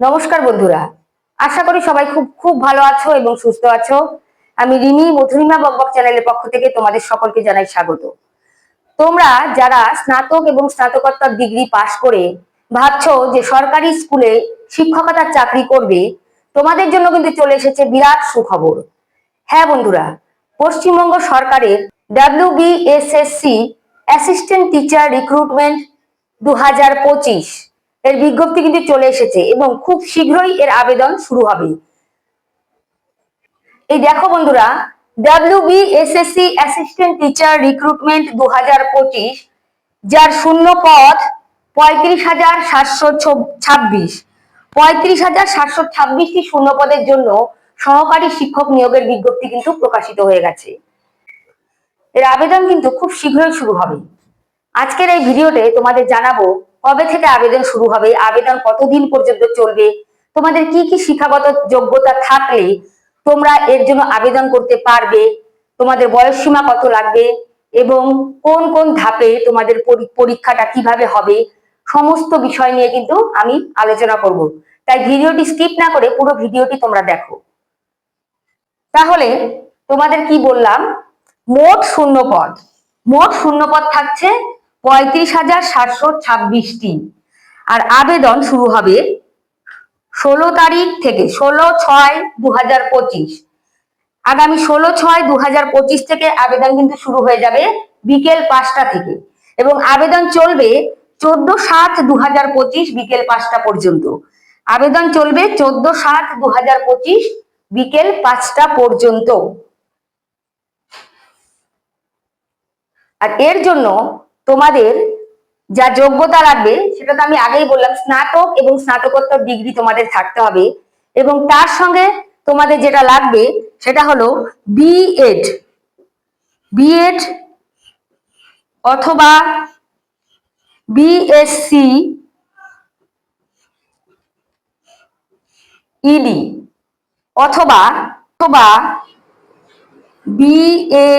নমস্কার বন্ধুরা। আশা করি সবাই খুব খুব ভালো আছো এবং সুস্থ আছো। আমি রিমি মধুরিমা বকবক চ্যানেলের পক্ষ থেকে তোমাদের সকলকে জানাই স্বাগত। তোমরা যারা স্নাতক এবং স্নাতকোত্তর ডিগ্রি পাশ করে ভাবছ যে সরকারি স্কুলে শিক্ষকতার চাকরি করবে, তোমাদের জন্য কিন্তু চলে এসেছে বিরাট সুখবর। হ্যাঁ বন্ধুরা, পশ্চিমবঙ্গ সরকারের W WBSSC assistant teacher recruitment দু হাজার পঁচিশ এর বিজ্ঞপ্তি কিন্তু চলে এসেছে এবং খুব শীঘ্রই এর আবেদন শুরু হবে। এই দেখো বন্ধুরা ডাব্লিউবিএসএসসি অ্যাসিস্ট্যান্ট টিচার রিক্রুটমেন্ট দু হাজার পঁচিশ, যার শূন্য পদ পঁয়ত্রিশ হাজার সাতশো ছাব্বিশ। পঁয়ত্রিশ হাজার সাতশো ছাব্বিশটি শূন্য পদের জন্য সহকারী শিক্ষক নিয়োগের বিজ্ঞপ্তি কিন্তু প্রকাশিত হয়ে গেছে। এর আবেদন কিন্তু খুব শীঘ্রই শুরু হবে। আজকের এই ভিডিওতে তোমাদের জানাব কবে থেকে আবেদন শুরু হবে? আবেদন কতদিন পর্যন্ত চলবে? তোমাদের কি কি শিক্ষাগত যোগ্যতা থাকলে তোমরা এর জন্য আবেদন করতে পারবে? তোমাদের বয়স সীমা কত লাগবে? এবং কোন কোন ধাপে তোমাদের পরী- পরীক্ষাটা কীভাবে হবে? সমস্ত বিষয় নিয়ে কিন্তু আমি আলোচনা করব। তাই ভিডিওটি স্কিপ না করে পুরো ভিডিওটি তোমরা দেখো। তাহলে তোমাদের কি বললাম? মোট শূন্য পদ মোট শূন্য পদ থাকছে পঁয়ত্রিশ হাজার সাতশো ছাব্বিশটি। আর আবেদন শুরু হবে ষোলো তারিখ থেকে, ষোলো ছয় দু হাজার পঁচিশ। আগামী ষোলো ছয় দু হাজার পঁচিশ থেকে আবেদন কিন্তু শুরু হয়ে যাবে বিকেল পাঁচটা থেকে। এবং আবেদন চলবে চোদ্দ সাত দু হাজার পঁচিশ বিকেল পাঁচটা পর্যন্ত। আবেদন চলবে চোদ্দ সাত দু হাজার পঁচিশ বিকেল পাঁচটা পর্যন্ত। আর এর জন্য তোমাদের যা যোগ্যতা লাগবে, সেটা তো আমি আগেই বললাম, স্নাতক এবং স্নাতকোত্তর ডিগ্রি তোমাদের থাকতে হবে। এবং তার সঙ্গে তোমাদের যেটা লাগবে, সেটা হলো বিএড বিএড অথবা বিএসসি ইডি অথবা অথবা বিএ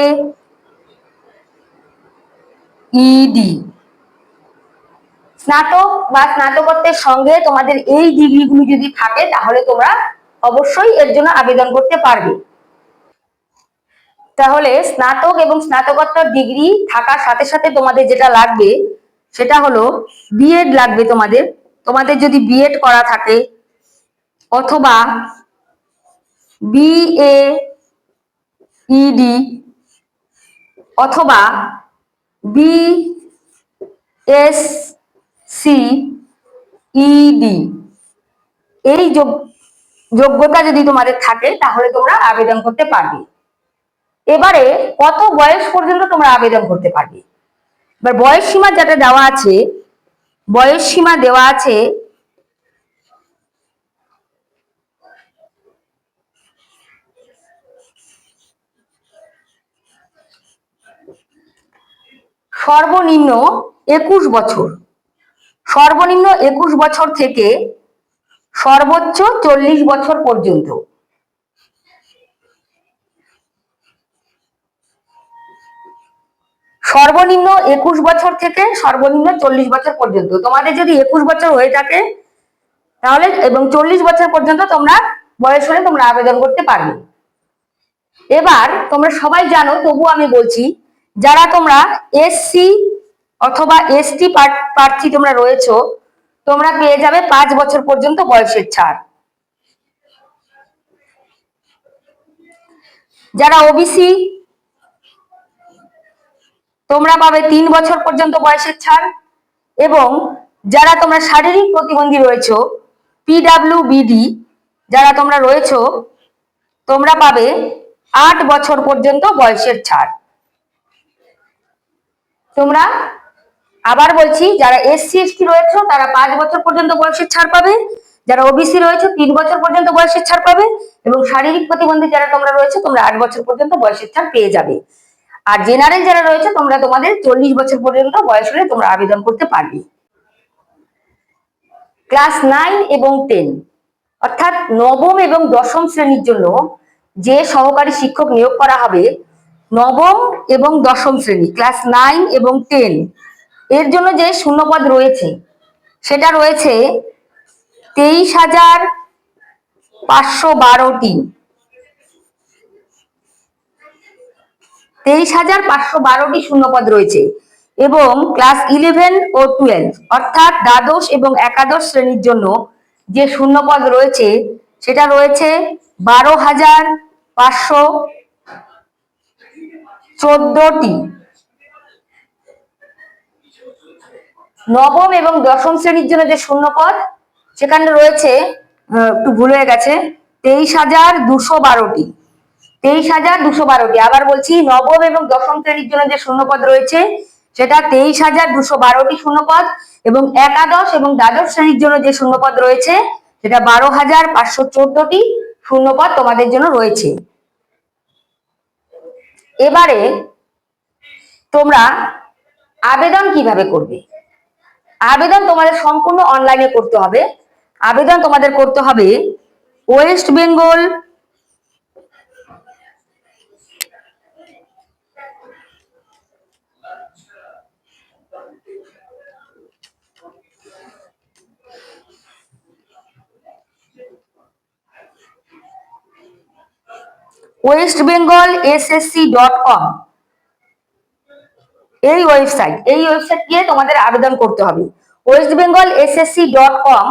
ইডি স্নাতক বা স্নাতকোত্তের সঙ্গে তোমাদের এই ডিগ্রিগুলি যদি থাকে, তাহলে তোমরা অবশ্যই এর জন্য আবেদন করতে পারবে। তাহলে স্নাতক এবং স্নাতকোত্তর ডিগ্রি থাকার সাথে সাথে তোমাদের যেটা লাগবে, সেটা হলো বিএড লাগবে তোমাদের। তোমাদের যদি বিএড করা থাকে, অথবা বিএ ইডি অথবা বি এস সি ইডি এই যোগ- যোগ্যতা যদি তোমাদের থাকে, তাহলে তোমরা আবেদন করতে পারবে। এবারে কত বয়স পর্যন্ত তোমরা আবেদন করতে পারবে? এবার বয়স সীমা যেটা দেওয়া আছে বয়স সীমা দেওয়া আছে সর্বনিম্ন একুশ বছর। সর্বনিম্ন একুশ বছর থেকে সর্বোচ্চ চল্লিশ বছর পর্যন্ত। সর্বনিম্ন একুশ বছর থেকে সর্বনিম্ন চল্লিশ বছর পর্যন্ত। তোমাদের যদি একুশ বছর হয়ে থাকে, তাহলে এবং চল্লিশ বছর পর্যন্ত তোমরা বয়স হলে তোমরা আবেদন করতে পারবে। এবার তোমরা সবাই জানো তবু আমি বলছি যারা তোমরা এসসি অথবা এসটি প্রার্থী তোমরা রয়েছো, তোমরা পেয়ে যাবে পাঁচ বছর পর্যন্ত বয়সের ছাড়। যারা ওবিসি তোমরা পাবে তিন বছর পর্যন্ত বয়সের ছাড় এবং যারা তোমরা শারীরিক প্রতিবন্ধী রয়েছো পিডাব্লিউ বিডি যারা তোমরা রয়েছ, তোমরা পাবে আট বছর পর্যন্ত বয়সের ছাড়। তোমরা আবার বলছি, যারা এসসি এসটি রয়েছে, তারা পাঁচ বছর পর্যন্ত বয়সের ছাড় পাবে। যারা ওবিসি রয়েছে, তিন বছর পর্যন্ত বয়সের ছাড় পাবে। এবং শারীরিক প্রতিবন্ধী যারা তোমরা রয়েছে, তোমরা আট বছর পর্যন্ত বয়সের ছাড় পেয়ে যাবে। আর জেনারেল যারা রয়েছে, তোমরা তোমাদের চল্লিশ বছর পর্যন্ত বয়স হলে তোমরা আবেদন করতে পারবে। ক্লাস নাইন এবং টেন, অর্থাৎ নবম এবং দশম শ্রেণির জন্য যে সহকারী শিক্ষক নিয়োগ করা হবে নবম এবং দশম শ্রেণি ক্লাস নাইন এবং টেন এর জন্য যে শূন্যপদ রয়েছে, সেটা রয়েছে তেইশ হাজার পাঁচশো বারোটি। তেইশ হাজার পাঁচশো বারোটি শূন্যপদ রয়েছে এবং ক্লাস ইলেভেন ও টুয়েলভ অর্থাৎ দ্বাদশ এবং একাদশ শ্রেণির জন্য যে শূন্যপদ রয়েছে, সেটা রয়েছে বারো হাজার পাঁচশো চোদ্দটি। নবম এবং দশম শ্রেণির জন্য যে শূন্যপদ, সেখানে রয়েছে একটু ভুল হয়ে গেছে, তেইশ হাজার দুশো বারোটি। তেইশ হাজার দুশো বারোটি। আবার বলছি, নবম এবং দশম শ্রেণির জন্য যে শূন্যপদ রয়েছে, সেটা তেইশ হাজার দুশো বারোটি শূন্যপদ এবং একাদশ এবং দ্বাদশ শ্রেণির জন্য যে শূন্যপদ রয়েছে, সেটা বারো হাজার পাঁচশো চোদ্দটি শূন্যপদ তোমাদের জন্য রয়েছে। এবারে তোমরা আবেদন কীভাবে করবে? আবেদন তোমাদের সম্পূর্ণ অনলাইনে করতে হবে। আবেদন তোমাদের করতে হবে West Bengal West Bengal SSC dot com এই ওয়েবসাইট এই ওয়েবসাইট গিয়ে তোমাদের আবেদন করতে হবে। West Bengal SSC dot com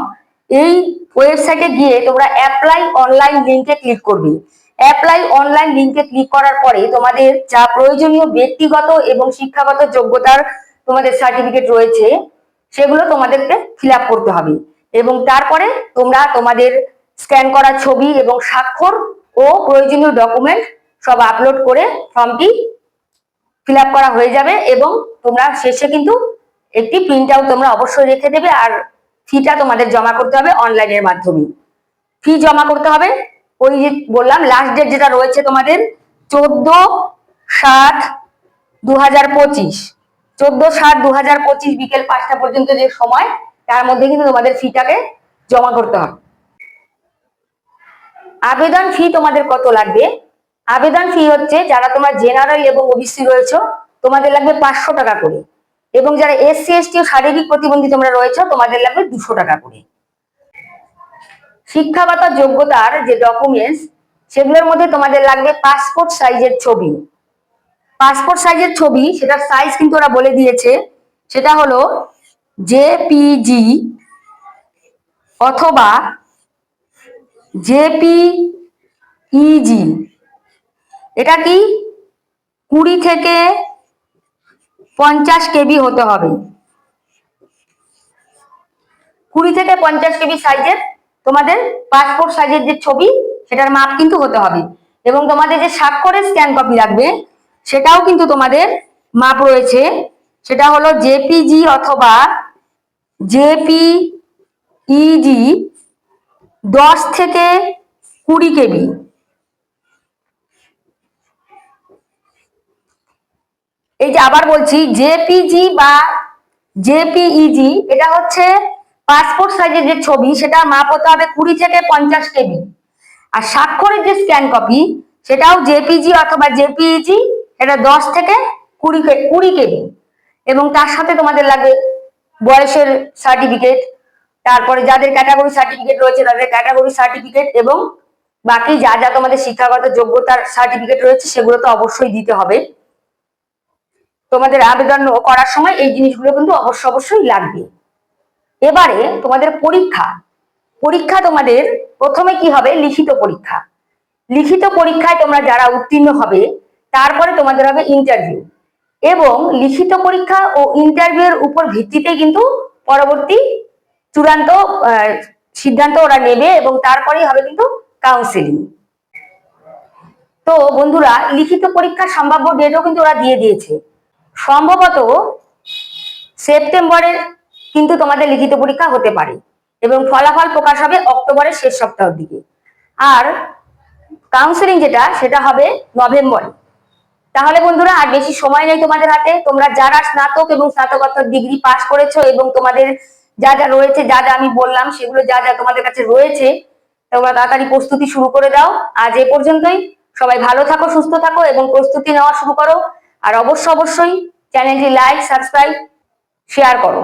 এই ওয়েবসাইটে গিয়ে তোমরা অ্যাপ্লাই অনলাইন লিঙ্কে ক্লিক করবে। অ্যাপ্লাই অনলাইন লিঙ্কে ক্লিক করার পরে তোমাদের যা প্রয়োজনীয় ব্যক্তিগত এবং শিক্ষাগত যোগ্যতার তোমাদের সার্টিফিকেট রয়েছে, সেগুলো তোমাদেরকে ফিল করতে হবে। এবং তারপরে তোমরা তোমাদের স্ক্যান করা ছবি এবং স্বাক্ষর ও প্রয়োজনীয় ডকুমেন্ট সব আপলোড করে ফর্মটি ফিল করা হয়ে যাবে এবং তোমরা শেষে কিন্তু একটি প্রিন্ট আউট তোমরা অবশ্যই রেখে দেবে আর ফিটা তোমাদের জমা করতে হবে অনলাইনের মাধ্যমে। ফি জমা করতে হবে। ওই যে বললাম লাস্ট ডেট যেটা রয়েছে তোমাদের, চোদ্দ সাত দু হাজার পঁচিশ। চোদ্দ সাত দু হাজার পঁচিশ বিকেল পাঁচটা পর্যন্ত যে সময়, তার মধ্যে কিন্তু তোমাদের ফিটাকে জমা করতে হবে। আবেদন ফি তোমাদের কত লাগবে? আবেদন ফি হচ্ছে যারা তোমরা জেনারেল এবং ওবিসি রয়েছে, তোমাদের লাগবে পাঁচশো টাকা করে। এবং যারা এসসি এসটি ও শারীরিক প্রতিবন্ধী তোমরা রয়েছে, তোমাদের লাগবে দুশো টাকা করে। শিক্ষাগত যোগ্যতার যে ডকুমেন্টস সেগুলোর মধ্যে তোমাদের লাগবে পাসপোর্ট সাইজের ছবি। পাসপোর্ট সাইজের ছবি, সেটার সাইজ কিন্তু ওরা বলে দিয়েছে, সেটা হলো জেপিজি অথবা জেপিইজি এটা কি? কুড়ি থেকে পঞ্চাশ কেবি হতে হবে। কুড়ি থেকে পঞ্চাশ কেবি সাইজের তোমাদের পাসপোর্ট সাইজের যে ছবি, সেটার মাপ কিন্তু হতে হবে। এবং তোমাদের যে স্বাক্ষরের স্ক্যান কপি লাগবে, সেটাও কিন্তু তোমাদের মাপ রয়েছে। সেটা হলো জেপিজি অথবা জেপিইজি দশ থেকে কুড়ি কেবি। এই যে আবার বলছি, জেপিজি বা জেপিইজি, এটা হচ্ছে পাসপোর্ট সাইজের যে ছবি, সেটা মাপ হতে হবে কুড়ি থেকে পঞ্চাশ কেবি। আর স্বাক্ষরের যে স্ক্যান কপি সেটাও জেপিজি অথবা জেপিইজি, এটা দশ থেকে কুড়ি কুড়ি কেবি। এবং তার সাথে তোমাদের লাগবে বয়সের সার্টিফিকেট তারপরে যাদের ক্যাটাগরি সার্টিফিকেট রয়েছে, তাদের ক্যাটাগরি সার্টিফিকেট এবং বাকি যা যা তোমাদের শিক্ষাগত যোগ্যতার সার্টিফিকেট রয়েছে, সেগুলো তো অবশ্যই দিতে হবে। তোমাদের আবেদন করার সময় এই জিনিসগুলো কিন্তু অবশ্য অবশ্যই লাগবে। এবারে তোমাদের পরীক্ষা। পরীক্ষা তোমাদের প্রথমে কি হবে? লিখিত পরীক্ষা। লিখিত পরীক্ষায় তোমরা যারা উত্তীর্ণ হবে, তারপরে তোমাদের হবে ইন্টারভিউ এবং লিখিত পরীক্ষা ও ইন্টারভিউ এর উপর ভিত্তিতে কিন্তু পরবর্তী চূড়ান্ত সিদ্ধান্ত ওরা নেবে এবং তারপরেই হবে কিন্তু কাউন্সিলিং তো বন্ধুরা, লিখিত পরীক্ষার সম্ভাব্য ডেটও কিন্তু ওরা দিয়ে দিয়েছে। সম্ভবত সেপ্টেম্বরের কিন্তু তোমাদের লিখিত পরীক্ষা হতে পারে এবং ফলাফল প্রকাশ হবে অক্টোবরের শেষ সপ্তাহের দিকে। আর কাউন্সিলিং যেটা, সেটা হবে নভেম্বরে। তাহলে বন্ধুরা, আর বেশি সময় নেই তোমাদের হাতে। তোমরা যারা স্নাতক এবং স্নাতকোত্তর ডিগ্রি পাস করেছ এবং তোমাদের যা যা রয়েছে, যা যা আমি বললাম, সেগুলো যা যা তোমাদের কাছে রয়েছে, তোমরা তাড়াতাড়ি প্রস্তুতি শুরু করে দাও। আজ এ পর্যন্তই। সবাই ভালো থাকো, সুস্থ থাকো এবং প্রস্তুতি নেওয়া শুরু করো। আর অবশ্য অবশ্যই চ্যানেলটি লাইক, সাবস্ক্রাইব, শেয়ার করো।